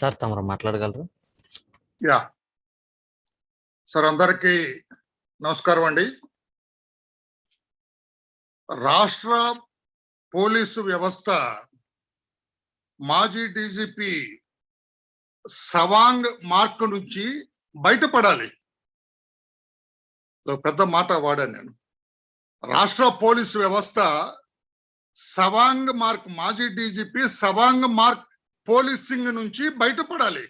Sir తమరు మాట్లాడగలరు? Yeah. Sir అందరికీ నమస్కారం అండి. రాష్ట్ర పోలీసు వ్యవస్థ మాజీ డీజీపీ సవాంగ్ మార్క్ నుంచి బయటపడాలి. పెద్ద మాట వాడాను నేను. రాష్ట్ర పోలీసు వ్యవస్థ సవాంగ్ మార్క్ మాజీ డీజీపీ సవాంగ్ మార్క్ పోలీసింగ్ నుంచి బయటపడాలి.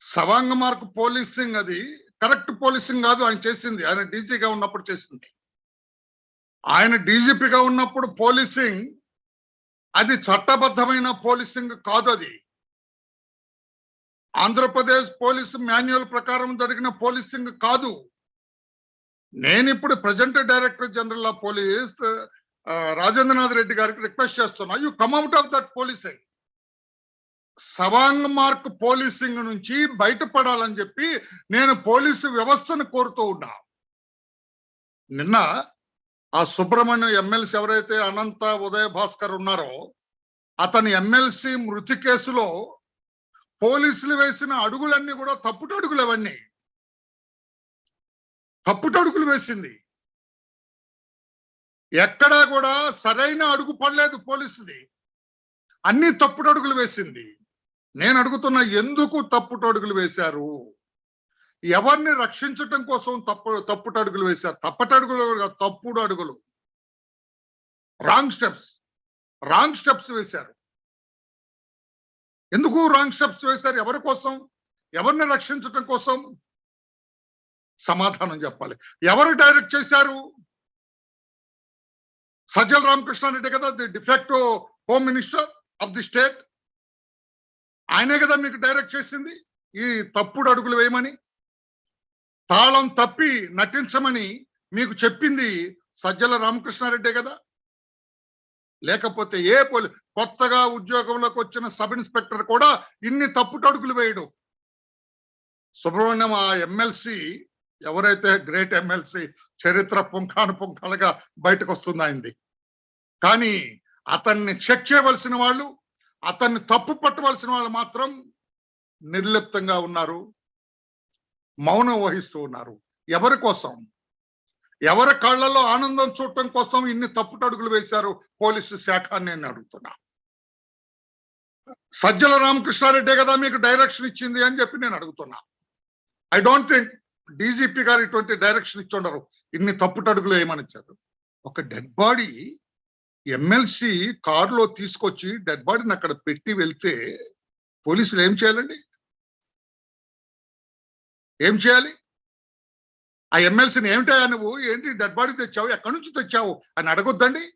సవాంగ్ మార్క్ పోలీసింగ్ అది కరెక్ట్ పోలీసింగ్ కాదు ఆయన చేసింది. ఆయన డీజీగా ఉన్నప్పుడు చేసింది. ఆయన డీజీపీగా ఉన్నప్పుడు పోలీసింగ్ అది చట్టబద్ధమైన పోలీసింగ్ కాదు అది. ఆంధ్రప్రదేశ్ పోలీసు మాన్యువల్ ప్రకారం జరిగిన పోలీసింగ్ కాదు. నేను ఇప్పుడు present director general of police Rajendranath Reddy గారికి రిక్వెస్ట్ చేస్తున్నా you come out of that policing Sawang mark policing నుంచి బయటపడాలని చెప్పి నేను పోలీసు వ్యవస్థను కోరుతూ ఉన్నా. నిన్న ఆ సుబ్రహ్మణ్యం ఎమ్మెల్సీ ఎవరైతే అనంత ఉదయ భాస్కర్ ఉన్నారో అతని ఎమ్మెల్సీ మృతి కేసులో పోలీసులు వేసిన అడుగులన్నీ కూడా తప్పుటడుగులు అవన్నీ. తప్పుటడుగులు వేసింది. ఎక్కడా కూడా సరైన అడుగు పడలేదు పోలీసుది అన్ని తప్పుడు అడుగులు వేసింది. నేను అడుగుతున్న ఎందుకు తప్పుడు అడుగులు వేశారు? ఎవరిని రక్షించటం కోసం తప్పు తప్పుడు అడుగులు వేశారు? తప్పటి అడుగులు తప్పుడు అడుగులు రాంగ్ స్టెప్స్ రాంగ్ స్టెప్స్ వేశారు. ఎందుకు రాంగ్ స్టెప్స్ వేశారు? ఎవరి కోసం? ఎవరిని రక్షించటం కోసం? సమాధానం చెప్పాలి. ఎవరు డైరెక్ట్ చేశారు? సజ్జల రామకృష్ణారెడ్డి కదా the de facto home minister of the state ఆయనే కదా మీకు డైరెక్ట్ చేసింది ఈ తప్పుడు అడుగులు వేయమని. తాళం తప్పి నటించమని మీకు చెప్పింది సజ్జల రామకృష్ణారెడ్డే కదా. లేకపోతే ఏ పోలీ కొత్తగా ఉద్యోగంలోకి వచ్చిన సబ్ ఇన్స్పెక్టర్ కూడా ఇన్ని తప్పుడు అడుగులు వేయడు. సుబ్రహ్మణ్యం ఆ ఎమ్మెల్సీ ఎవరైతే గ్రేట్ ఎమ్మెల్సీ చరిత్ర పుంఖాను పుంఖాలుగా బయటకు వస్తుంది ఆయనది కానీ అతన్ని చెక్ చేయవలసిన వాళ్ళు అతన్ని తప్పు పట్టవలసిన వాళ్ళు మాత్రం నిర్లిప్తంగా ఉన్నారు మౌనం వహిస్తూ ఉన్నారు. ఎవరి కోసం? ఎవరి కళ్ళల్లో ఆనందం చూడటం కోసం ఇన్ని తప్పుటడుగులు వేశారు పోలీసు శాఖ నేను అడుగుతున్నా. సజ్జల రామకృష్ణారెడ్డి కదా మీకు డైరెక్షన్ ఇచ్చింది అని చెప్పి నేను అడుగుతున్నా. ఐ డోంట్ థింక్ డీజీపీ గారు ఇటువంటి డైరెక్షన్ ఇచ్చి ఉండరు ఇన్ని తప్పుటడుగులు ఏమని ఇచ్చారు ఒక డెడ్ బాడీ ఎమ్మెల్సీ కారులో తీసుకొచ్చి డెడ్ బాడీని అక్కడ పెట్టి వెళ్తే పోలీసులు ఏం చేయాలండి? ఏం చేయాలి? ఆ ఎమ్మెల్సీని ఏమిటా నువ్వు? ఏంటి డెడ్ బాడీ తెచ్చావు? ఎక్కడి నుంచి తెచ్చావు? అని అడగొద్దండి.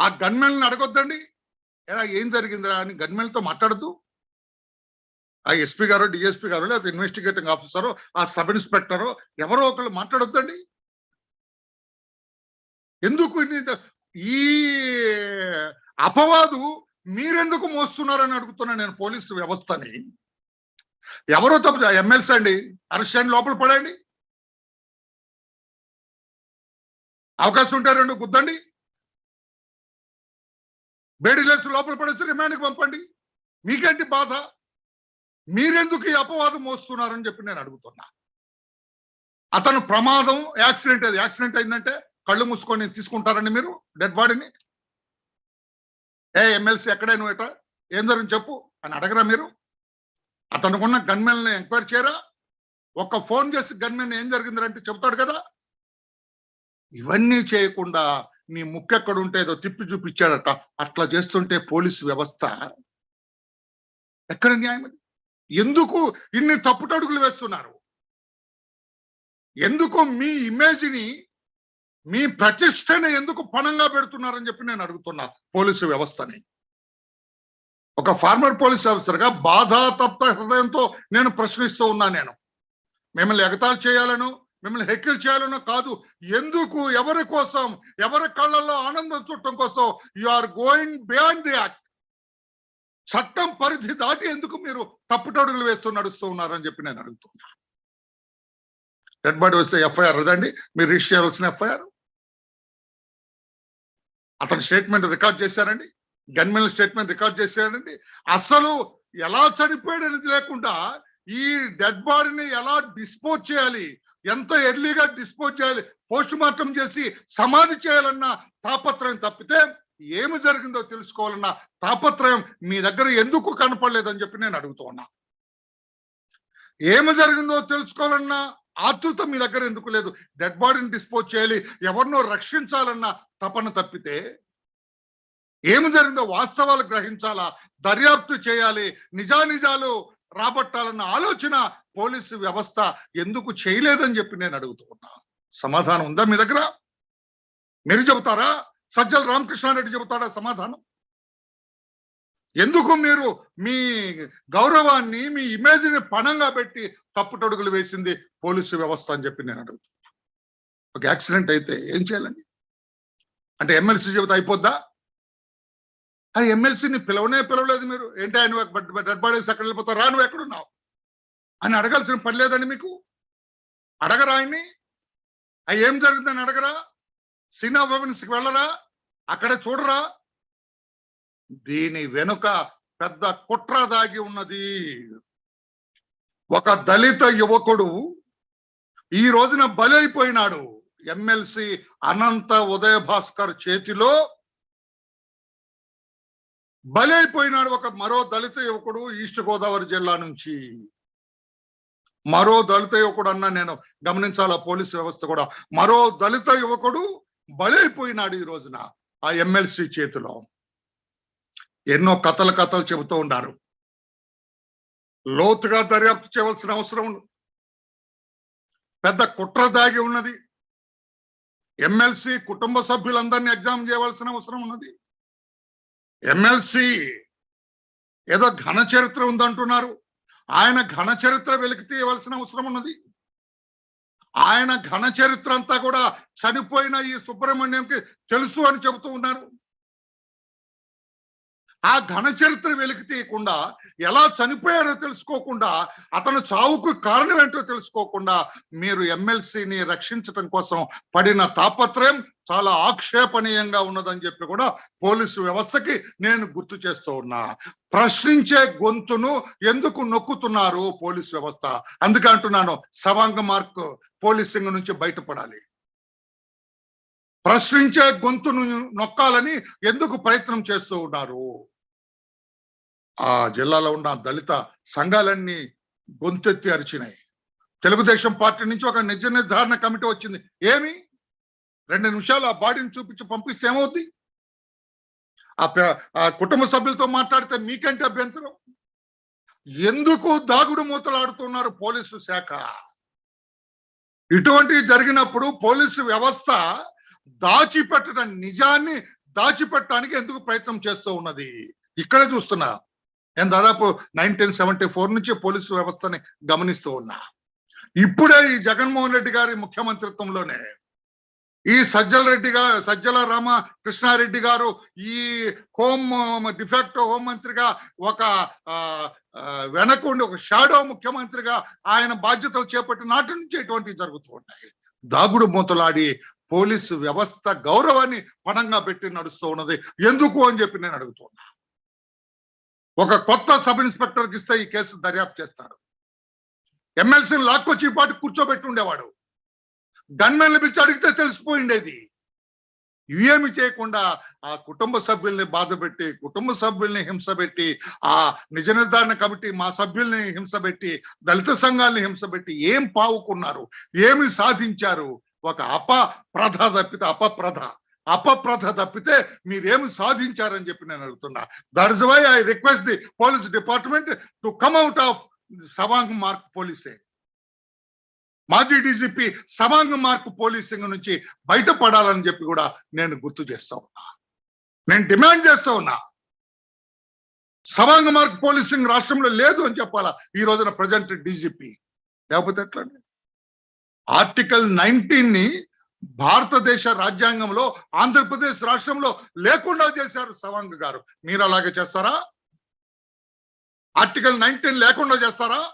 ఆ గన్మెన్ అడగొద్దండి. ఎలా ఏం జరిగిందిరా అని గన్మెన్తో మాట్లాడద్దు. ఆ ఎస్పీ గారు డిఎస్పీ గారు లేదా ఇన్వెస్టిగేటింగ్ ఆఫీసరు ఆ సబ్ ఇన్స్పెక్టరు ఎవరో ఒకళ్ళు మాట్లాడొద్దండి. ఎందుకు ఈ అపవాదు మీరెందుకు మోస్తున్నారని అడుగుతున్నా నేను పోలీసు వ్యవస్థని. ఎవరో తప్పు ఎమ్మెల్సీ అండి అరెస్ట్ లోపల పడండి. అవకాశం ఉంటే రెండు గుద్దండి. బేడీలేసి లోపల పడేసి రిమాండ్కి పంపండి. మీకేంటి బాధ? మీరెందుకు ఈ అపవాదం మోస్తున్నారని చెప్పి నేను అడుగుతున్నా. అతను ప్రమాదం యాక్సిడెంట్ అది. యాక్సిడెంట్ అయిందంటే కళ్ళు మూసుకొని తీసుకుంటారండి మీరు డెడ్ బాడీని? ఏ ఎమ్మెల్సీ ఎక్కడే నువ్వు ఎట ఏం జరిగింది చెప్పు అని అడగరా మీరు? అతనుకున్న గన్మెన్ ఎంక్వైరీ చేయరా? ఒక్క ఫోన్ చేసి గన్మెన్ ఏం జరిగిందంటే చెప్తాడు కదా? ఇవన్నీ చేయకుండా నీ ముక్కెక్కడ ఉంటే ఏదో తిప్పి చూపించాడట. అట్లా చేస్తుంటే పోలీసు వ్యవస్థ. ఎక్కడ న్యాయం అది? ఎందుకు ఇన్ని తప్పుటడుగులు వేస్తున్నారు? ఎందుకు మీ ఇమేజ్ని మీ ప్రతిష్టని ఎందుకు పణంగా పెడుతున్నారని చెప్పి నేను అడుగుతున్నా పోలీసు వ్యవస్థని. ఒక ఫార్మర్ పోలీస్ ఆఫీసర్గా బాధాతప్త హృదయంతో నేను ప్రశ్నిస్తూ ఉన్నా నేను. మిమ్మల్ని ఎగతాళి చేయాలను మిమ్మల్ని హెక్కిల్ చేయాలనో కాదు ఎందుకు ఎవరి కోసం ఎవరి కళ్ళల్లో ఆనందం చుట్టం కోసం you are going beyond the act చట్టం పరిధి దాటి ఎందుకు మీరు తప్పుటడుగులు వేస్తూ నడుస్తూ ఉన్నారని చెప్పి నేను అడుగుతున్నా. డెడ్ బాడీ వస్తే ఎఫ్ఐఆర్ అదండి. మీరు రిజిస్టర్ చేయాల్సిన ఎఫ్ఐఆర్. అతని స్టేట్మెంట్ రికార్డ్ చేశారండి. గన్మెన్ స్టేట్మెంట్ రికార్డ్ చేశారండి. అసలు ఎలా చనిపోయాడు అనేది లేకుండా ఈ డెడ్ బాడీని ఎలా డిస్పోజ్ చేయాలి? ఎంత ఎర్లీగా డిస్పోజ్ చేయాలి? పోస్ట్ మార్టం చేసి సమాధి చేయాలన్న తాపత్రయం తప్పితే ఏమి జరిగిందో తెలుసుకోవాలన్న తాపత్రయం మీ దగ్గర ఎందుకు కనపడలేదని చెప్పి నేను అడుగుతూ ఉన్నా. ఏమి జరిగిందో తెలుసుకోవాలన్న ఆతృత మీ దగ్గర ఎందుకు లేదు? డెడ్ బాడీని డిస్పోజ్ చేయాలి ఎవరినో రక్షించాలన్న తపన తప్పితే ఏమి జరిగిందో వాస్తవాలు గ్రహించాలా? దర్యాప్తు చేయాలి నిజానిజాలు రాబట్టాలన్న ఆలోచన పోలీసు వ్యవస్థ ఎందుకు చేయలేదని చెప్పి నేను అడుగుతూ ఉన్నా. సమాధానం ఉందా మీ దగ్గర? మీరు చెబుతారా? సజ్జల రామకృష్ణారెడ్డి చెబుతాడా సమాధానం? ఎందుకు మీరు మీ గౌరవాన్ని మీ ఇమేజ్ని పణంగా పెట్టి తప్పుటడుగులు వేసింది పోలీసు వ్యవస్థ అని చెప్పి నేను అడుగుతున్నా. ఒక యాక్సిడెంట్ అయితే ఏం చేయాలండి? అంటే ఎమ్మెల్సీ చెబుతా అయిపోద్దా? ఆ ఎమ్మెల్సీని పిలవనే పిలవలేదు మీరు. ఏంటి ఆయన డెడ్ బాడీస్ ఎక్కడ వెళ్ళిపోతావు రా నువ్వు ఎక్కడున్నావు? అని అడగాల్సిన పని లేదండి మీకు? అడగరా ఆయన్ని? అవి ఏం జరిగిందని అడగరా? సినిమా భవన్స్కి వెళ్ళరా? అక్కడ చూడరా? దీని వెనుక పెద్ద కుట్ర దాగి ఉన్నది. ఒక దళిత యువకుడు ఈ రోజున బలైపోయినాడు. ఎమ్మెల్సీ అనంత ఉదయ భాస్కర్ చేతిలో బలైపోయినాడు ఒక మరో దళిత యువకుడు ఈస్ట్ గోదావరి జిల్లా నుంచి. మరో దళిత యువకుడు అన్న నేను గమనించాలా? పోలీసు వ్యవస్థ కూడా. మరో దళిత యువకుడు బలైపోయినాడు ఈ రోజున ఆ ఎమ్మెల్సీ చేతిలో. ఎన్నో కథలు కథలు చెబుతూ ఉన్నారు లోతుగా దర్యాప్తు చేయవలసిన అవసరం ఉంది. పెద్ద కుట్ర దాగి ఉన్నది. ఎమ్మెల్సీ కుటుంబ సభ్యులందరినీ ఎగ్జామ్ చేయవలసిన అవసరం ఉన్నది. ఎమ్మెల్సీ ఏదో ఘన చరిత్ర ఉందంటున్నారు. ఆయన ఘన చరిత్ర వెలికి తీయవలసిన అవసరం ఉన్నది. ఆయన ఘన చరిత్ర అంతా కూడా చనిపోయిన ఈ సుబ్రహ్మణ్యంకి తెలుసు అని చెబుతూ ఉన్నారు. ఆ ఘన చరిత్ర వెలికి తీయకుండా ఎలా చనిపోయారో తెలుసుకోకుండా అతను చావుకు కారణం ఏంటో తెలుసుకోకుండా మీరు ఎమ్మెల్సీని రక్షించటం కోసం పడిన తాపత్రయం చాలా ఆక్షేపణీయంగా ఉన్నదని చెప్పి కూడా పోలీసు వ్యవస్థకి నేను గుర్తు చేస్తూ ఉన్నా. ప్రశ్నించే గొంతును ఎందుకు నొక్కుతున్నారు పోలీసు వ్యవస్థ? అందుకే అంటున్నాను సవాంగ మార్క్ పోలీసింగ్ నుంచి బయటపడాలి. ప్రశ్నించే గొంతును నొక్కాలని ఎందుకు ప్రయత్నం చేస్తూ ఉన్నారు? ఆ జిల్లాలో ఉన్న దళిత సంఘాలన్నీ గొంతెత్తి అరిచినాయి. తెలుగుదేశం పార్టీ నుంచి ఒక నిజ నిర్ధారణ కమిటీ వచ్చింది. ఏమి? రెండు నిమిషాలు ఆ బాడీని చూపించి పంపిస్తే ఏమవుద్ది? ఆ కుటుంబ సభ్యులతో మాట్లాడితే మీకంటే అభ్యంతరం. ఎందుకు దాగుడు మూతలాడుతున్నారు పోలీసు శాఖ? ఇటువంటివి జరిగినప్పుడు పోలీసు వ్యవస్థ దాచిపెట్టడం నిజాన్ని దాచిపెట్టడానికి ఎందుకు ప్రయత్నం చేస్తూ ఉన్నది? ఇక్కడే చూస్తున్నా. నేను దాదాపు నైన్టీన్ సెవెంటీ ఫోర్ నుంచి పోలీసు వ్యవస్థని గమనిస్తూ ఉన్నా. ఇప్పుడే ఈ జగన్మోహన్ రెడ్డి గారి ముఖ్యమంత్రిత్వంలోనే ఈ సజ్జల రెడ్డి గారు సజ్జల రామ కృష్ణారెడ్డి గారు ఈ హోమ్ డిఫాక్టో హోం మంత్రిగా ఒక ఆ, వెనకుండి ఒక షాడో ముఖ్యమంత్రిగా ఆయన బాధ్యతలు చేపట్టిన నాటి నుంచి ఇటువంటివి జరుగుతూ ఉంటాయి దాగుడు మూతలాడి పోలీసు వ్యవస్థ గౌరవాన్ని పణంగా పెట్టి నడుస్తూ ఉన్నది. ఎందుకు అని చెప్పి నేను అడుగుతున్నా. ఒక కొత్త సబ్ ఇన్స్పెక్టర్కి ఇస్తే ఈ కేసు దర్యాప్తు చేస్తాడు. ఎమ్మెల్సీని లాక్కొచ్చి పాటు కూర్చోబెట్టి ఉండేవాడు. గన్మెన్లు పిలిచి అడిగితే తెలిసిపోయిండేది. ఇవేమి చేయకుండా ఆ కుటుంబ సభ్యుల్ని బాధ పెట్టి కుటుంబ సభ్యుల్ని హింస పెట్టి ఆ నిజ నిర్ధారణ కమిటీ మా సభ్యుల్ని హింస పెట్టి దళిత సంఘాల్ని హింస పెట్టి ఏం పావుకున్నారు ఏమి సాధించారు? ఒక అపప్రధ తప్పితే అపప్రధ అపప్రధ తప్పితే మీరేమి సాధించారని చెప్పి నేను అడుగుతున్నా. That is why I request the police department to come out of Sawang mark పోలీసే మాజీ డీజీపీ సమాంగ మార్పు పోలీసింగ్ నుంచి బయటపడాలని చెప్పి కూడా నేను గుర్తు చేస్తా ఉన్నా. నేను డిమాండ్ చేస్తా ఉన్నా. సమాంగ మార్క్ పోలీసింగ్ రాష్ట్రంలో లేదు అని చెప్పాలా ఈ రోజున ప్రజెంట్ డీజీపీ? లేకపోతే ఎట్లండి? ఆర్టికల్ నైన్టీన్ని భారతదేశ రాజ్యాంగంలో ఆంధ్రప్రదేశ్ రాష్ట్రంలో లేకుండా చేశారు సవాంగ్ గారు. మీరు అలాగే చేస్తారా? ఆర్టికల్ నైన్టీన్ లేకుండా చేస్తారా?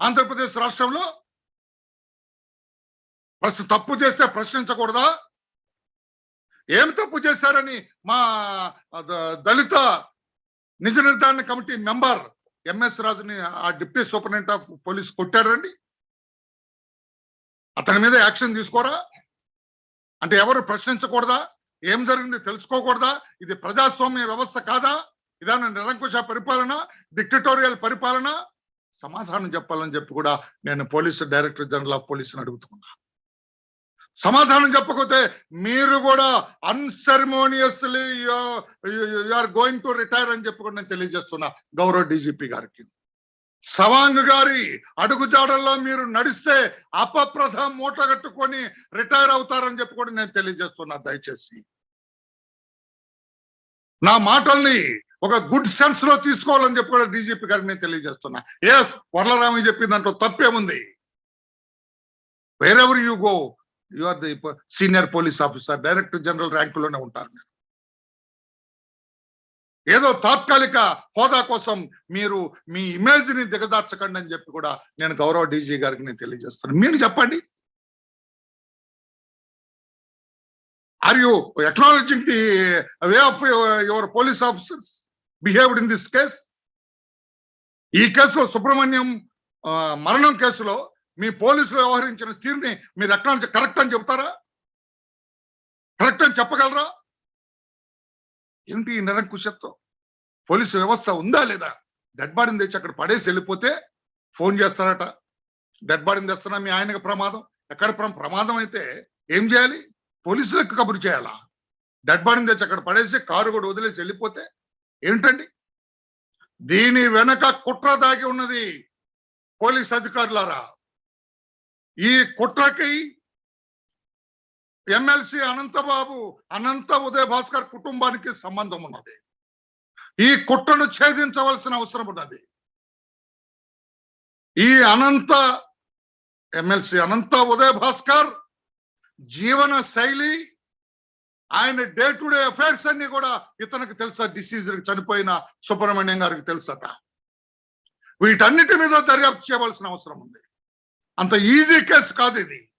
ఆంధ్రప్రదేశ్ రాష్ట్రంలో ఫస్ట్ తప్పు చేస్తే ప్రశ్నించకూడదా? ఏం తప్పు చేశారని మా దళిత నిజ నిర్ధారణ కమిటీ మెంబర్ ఎంఎస్ రాజుని ఆ డిప్యూటీ సూపరింటెండెంట్ ఆఫ్ పోలీస్ కొట్టారండి. అతని మీద యాక్షన్ తీసుకోరా? అంటే ఎవరు ప్రశ్నించకూడదా? ఏం జరిగింది తెలుసుకోకూడదా? ఇది ప్రజాస్వామ్య వ్యవస్థ కాదా? ఇదాన నిరంకుశ పరిపాలన డిక్టటోరియల్ పరిపాలన? సమాధానం చెప్పాలని చెప్పి కూడా నేను పోలీసు డైరెక్టర్ జనరల్ ఆఫ్ పోలీసుని అడుగుతున్నా. సమాధానం చెప్పకపోతే మీరు కూడా unceremoniously are going to retire అని చెప్పి నేను తెలియజేస్తున్నా గౌరవ డీజీపీ గారికి. సవాంగ్ గారి అడుగుజాడల్లో మీరు నడిస్తే అపప్రథ మూట కట్టుకొని రిటైర్ అవుతారని చెప్పి కూడా నేను తెలియజేస్తున్నా దయచేసి. నా మాటల్ని ఒక గుడ్ సెన్స్లో తీసుకోవాలని చెప్పి కూడా డీజీపీ గారికి నేను తెలియజేస్తున్నా. ఎస్ వరలరామి చెప్పిన దాంట్లో తప్పేముంది wherever you go you are the senior police officer director general ర్యాంకులోనే ఉంటారు మీరు. ఏదో తాత్కాలిక హోదా కోసం మీరు మీ ఇమేజ్ని దిగదార్చకండి అని చెప్పి కూడా నేను గౌరవ డీజీ గారికి నేను తెలియజేస్తాను. మీరు చెప్పండి. Are you acknowledging the way of your police officers behaved in this case ఈ కేసులో సుబ్రహ్మణ్యం మరణం కేసులో మీ పోలీసులు వ్యవహరించిన తీరుని మీరు ఎక్నాలజీ కరెక్ట్ అని చెప్తారా కరెక్ట్ అని చెప్పగలరా? ఏంటి ఈ నిరంకుశత్వం? పోలీసు వ్యవస్థ ఉందా లేదా? డెడ్ బాడీని తెచ్చి అక్కడ పడేసి వెళ్ళిపోతే ఫోన్ చేస్తారట. డెడ్ బాడీని తెస్తున్నా మీ ఆయనకు ప్రమాదం. ఎక్కడ ప్రమాదం అయితే ఏం చేయాలి? పోలీసులకు కబురు చేయాలా? డెడ్ బాడీని తెచ్చి అక్కడ పడేసి కారు కూడా వదిలేసి వెళ్ళిపోతే ఏంటండి? దీని వెనక కుట్ర దాగి ఉన్నది పోలీస్ అధికారులారా. ఈ కుట్రకి ఎమ్మెల్సీ అనంతబాబు అనంత ఉదయ్ భాస్కర్ కుటుంబానికి సంబంధం ఉన్నది. ఈ కుట్రను ఛేదించవలసిన అవసరం ఉన్నది. ఈ అనంత ఎమ్మెల్సీ అనంత ఉదయ్ భాస్కర్ జీవన శైలి ఆయన డే టు డే అఫైర్స్ అన్ని కూడా ఇతనికి తెలుసా డిసీజ్ చనిపోయిన సుబ్రహ్మణ్యం గారికి తెలుసట. వీటన్నిటి మీద దర్యాప్తు చేయవలసిన అవసరం ఉంది. అంత ఈజీ కేసు కాదు ఇది.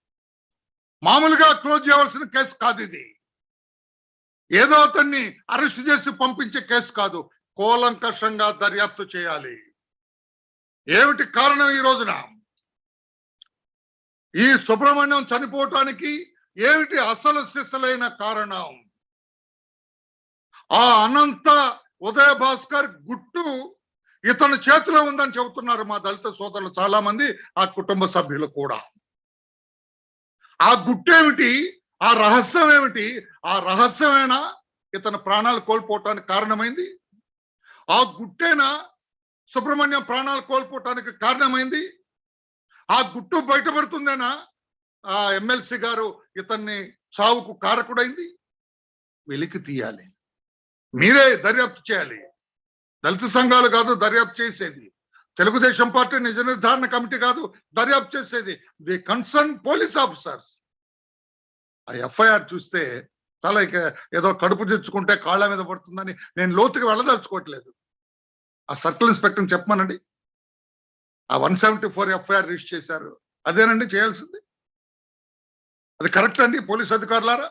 మామూలుగా క్లోజ్ చేయవలసిన కేసు కాదు ఇది. ఏదో అతన్ని అరెస్ట్ చేసి పంపించే కేసు కాదు. కూలంకషంగా దర్యాప్తు చేయాలి. ఏమిటి కారణం ఈ రోజున? ఈ సుబ్రహ్మణ్యం చనిపోవటానికి ఏమిటి అసలు సిసలైన కారణం? ఆ అనంత ఉదయ భాస్కర్ గుట్టు ఇతని చేతిలో ఉందని చెబుతున్నారు మా దళిత సోదరులు చాలా మంది ఆ కుటుంబ సభ్యులు కూడా. ఆ గుట్టేమిటి? ఆ రహస్యం ఏమిటి ఆ రహస్యమేనా? ఇతను ప్రాణాలు కోల్పోవటానికి కారణమైంది? ఆ గుట్టేనా? సుబ్రహ్మణ్యం ప్రాణాలు కోల్పోవటానికి కారణమైంది? ఆ గుట్టు బయటపడుతుందేనా? ఆ ఎమ్మెల్సీ గారు ఇతన్ని చావుకు కారకుడైంది? వెలికి తీయాలి. మీరే దర్యాప్తు చేయాలి. దళిత సంఘాలు కాదు దర్యాప్తు చేసేది. తెలుగుదేశం పార్టీ నిజ నిర్ధారణ కమిటీ కాదు దర్యాప్తు చేసేది. The concern police officers. ఆ ఎఫ్ఐఆర్ చూస్తే చాలా ఇక ఏదో కడుపు తెచ్చుకుంటే కాళ్ళ మీద పడుతుందని నేను లోతుకి వెళ్ళదలుచుకోవట్లేదు. ఆ సర్కిల్ ఇన్స్పెక్టర్ చెప్పమనండి. ఆ one seventy four FIR register చేశారు. అదేనండి చేయాల్సింది? అది కరెక్ట్ అండి పోలీస్ అధికారులారా?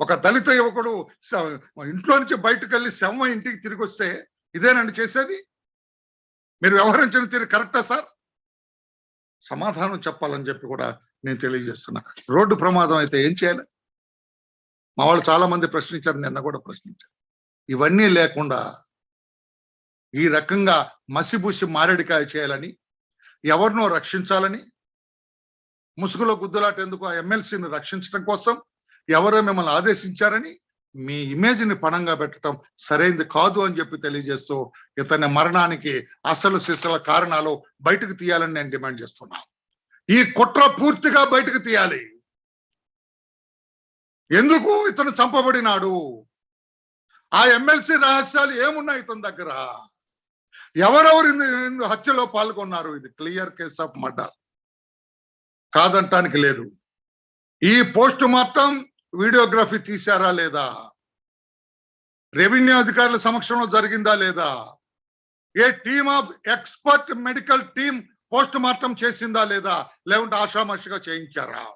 ఒక దళిత యువకుడు స- ఇంట్లో నుంచి బయటకు వెళ్ళి శవం ఇంటికి తిరిగి వస్తే ఇదేనండి చేసేది? మీరు వ్యవహరించిన తీరు కరెక్టా సార్? సమాధానం చెప్పాలని చెప్పి కూడా నేను తెలియజేస్తున్నా. రోడ్డు ప్రమాదం అయితే ఏం చేయాలి? మా వాళ్ళు చాలా మంది ప్రశ్నించారు నిన్న కూడా ప్రశ్నించారు. ఇవన్నీ లేకుండా ఈ రకంగా మసిబుసి మారేడికాయ చేయాలని ఎవరినో రక్షించాలని ముసుగులో గుద్దులాట ఎందుకు ఆ ఎమ్మెల్సీని రక్షించడం కోసం ఎవరో మిమ్మల్ని ఆదేశించారని మీ ఇమేజ్ని పణంగా పెట్టడం సరైంది కాదు అని చెప్పి తెలియజేస్తూ ఇతని మరణానికి అసలు సిసల కారణాలు బయటకు తీయాలని నేను డిమాండ్ చేస్తున్నా. ఈ కుట్ర పూర్తిగా బయటకు తీయాలి. ఎందుకు ఇతను చంపబడినాడు? ఆ ఎమ్మెల్సీ రహస్యాలు ఏమున్నాయి ఇతని దగ్గర? ఎవరెవరు ఇందు- ఇందు హత్యలో పాల్గొన్నారు? ఇది క్లియర్ కేస్ ఆఫ్ మర్డర్ కాదంటానికి లేదు. ఈ పోస్ట్ మార్టం వీడియోగ్రఫీ తీశారా లేదా? రెవెన్యూ అధికారుల సమక్షంలో జరిగిందా లేదా? A team of expert medical team postmortem చేసిందా లేదా? లేకుంటే ఆషామాషిగా చేయించారా?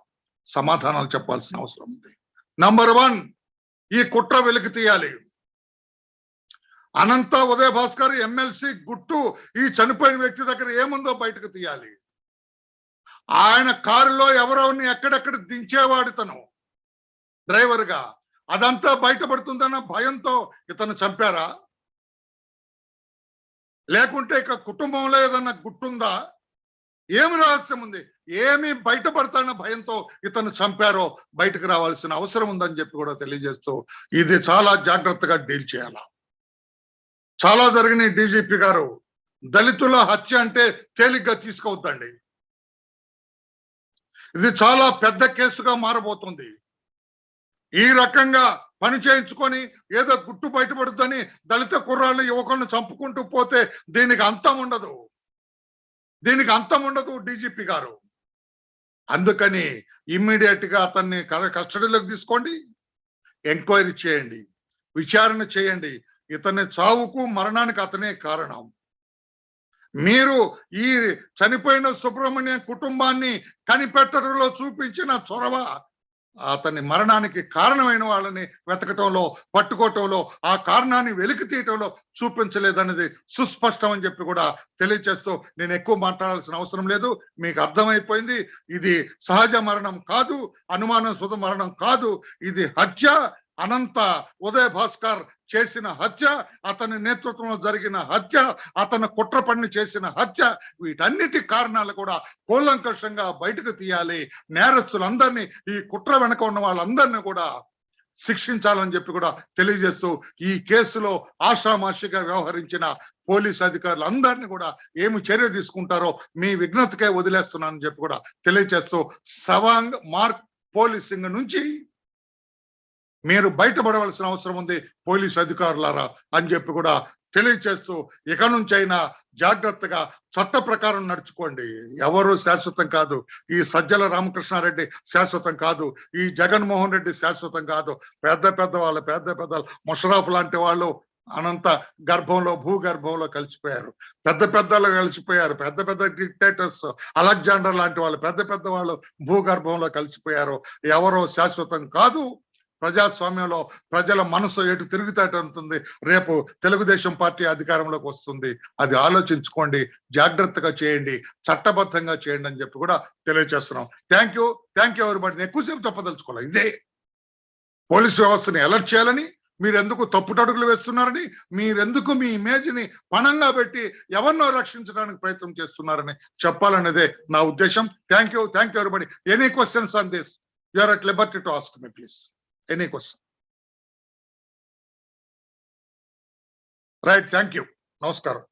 సమాధానాలు చెప్పాల్సిన అవసరం ఉంది. నంబర్ వన్ ఈ కుట్ర వెలికి తీయాలి. అనంత ఉదయ భాస్కర్ ఎమ్మెల్సీ గుట్టు ఈ చనిపోయిన వ్యక్తి దగ్గర ఏముందో బయటకు తీయాలి. ఆయన కారులో ఎవరెవరిని ఎక్కడెక్కడ దించేవాడు తను డ్రైవర్గా అదంతా బయటపడుతుందన్న భయంతో ఇతను చంపారా? లేకుంటే ఇక కుటుంబంలో ఏదన్నా గుట్టుందా ఏమి రహస్యం ఉంది? ఏమి బయటపడతాన భయంతో ఇతను చంపారో బయటకు రావాల్సిన అవసరం ఉందని చెప్పి కూడా తెలియజేస్తూ ఇది చాలా జాగ్రత్తగా డీల్ చేయాల? చాలా జరిగిన డీజీపీ గారు. దళితుల హత్య అంటే తేలిగ్గా తీసుకోవద్దండి. ఇది చాలా పెద్ద కేసుగా మారబోతుంది. ఈ రకంగా పని చేయించుకొని ఏదో గుట్టు బయటపడుద్దని దళిత కుర్రాళ్ళు యువకులను చంపుకుంటూ పోతే దీనికి అంతం ఉండదు. దీనికి అంతం ఉండదు డీజీపీ గారు. అందుకని ఇమ్మీడియట్గా అతన్ని కస్టడీలోకి తీసుకోండి. ఎంక్వైరీ చేయండి. విచారణ చేయండి. ఇతని చావుకు మరణానికి అతనే కారణం. మీరు ఈ చనిపోయిన సుబ్రహ్మణ్యం కుటుంబాన్ని కనిపెట్టడంలో చూపించిన చొరవ అతని మరణానికి కారణమైన వాళ్ళని వెతకటంలో పట్టుకోవటంలో ఆ కారణాన్ని వెలికి తీయటంలో చూపించలేదనేది సుస్పష్టం అని చెప్పి కూడా తెలియచేస్తూ నేను ఎక్కువ మాట్లాడాల్సిన అవసరం లేదు. మీకు అర్థమైపోయింది. ఇది సహజ మరణం కాదు అనుమానం సుధ మరణం కాదు. ఇది హత్య అనంత ఉదయ భాస్కర్ చేసిన హత్య అతని నేతృత్వంలో జరిగిన హత్య అతని కుట్ర పని చేసిన హత్య వీటన్నిటి కారణాలు కూడా కూలంకషంగా బయటకు తీయాలి. నేరస్తులందరినీ ఈ కుట్ర వెనక ఉన్న వాళ్ళందరినీ కూడా శిక్షించాలని చెప్పి కూడా తెలియజేస్తూ ఈ కేసులో ఆషామాషిగా వ్యవహరించిన పోలీస్ అధికారులు అందరినీ కూడా ఏమి చర్య తీసుకుంటారో మీ విఘ్నతకే వదిలేస్తున్నానని చెప్పి కూడా తెలియజేస్తూ సవాంగ్ మార్క్ పోలీసింగ్ నుంచి మీరు బయటపడవలసిన అవసరం ఉంది పోలీస్ అధికారులారా అని చెప్పి కూడా తెలియచేస్తూ ఇక నుంచైనా జాగ్రత్తగా చట్ట ప్రకారం నడుచుకోండి. ఎవరు శాశ్వతం కాదు. ఈ సజ్జల రామకృష్ణారెడ్డి శాశ్వతం కాదు. ఈ జగన్మోహన్ రెడ్డి శాశ్వతం కాదు. పెద్ద పెద్ద వాళ్ళు పెద్ద పెద్ద ముషరాఫ్ లాంటి వాళ్ళు అనంత గర్భంలో భూగర్భంలో కలిసిపోయారు. పెద్ద పెద్దలు కలిసిపోయారు. పెద్ద పెద్ద డిక్టేటర్స్ అలెగ్జాండర్ లాంటి వాళ్ళు పెద్ద పెద్ద వాళ్ళు భూగర్భంలో కలిసిపోయారు. ఎవరో శాశ్వతం కాదు. ప్రజాస్వామ్యంలో ప్రజల మనసు ఎటు తిరుగుతాటుంది రేపు తెలుగుదేశం పార్టీ అధికారంలోకి వస్తుంది. అది ఆలోచించుకోండి. జాగ్రత్తగా చేయండి. చట్టబద్ధంగా చేయండి అని చెప్పి కూడా తెలియజేస్తున్నాం. Thank you thank you everybody ఎక్కువసేపు చెప్పదలుచుకోవాలి ఇదే పోలీస్ వ్యవస్థని అలర్ట్ చేయాలని మీరు ఎందుకు తప్పుటడుగులు వేస్తున్నారని మీరెందుకు మీ ఇమేజ్ని పణంగా పెట్టి ఎవరినో రక్షించడానికి ప్రయత్నం చేస్తున్నారని చెప్పాలనేదే నా ఉద్దేశం. Thank you thank you everybody any questions on this you are at liberty to ask me please any question right thank you నమస్కారం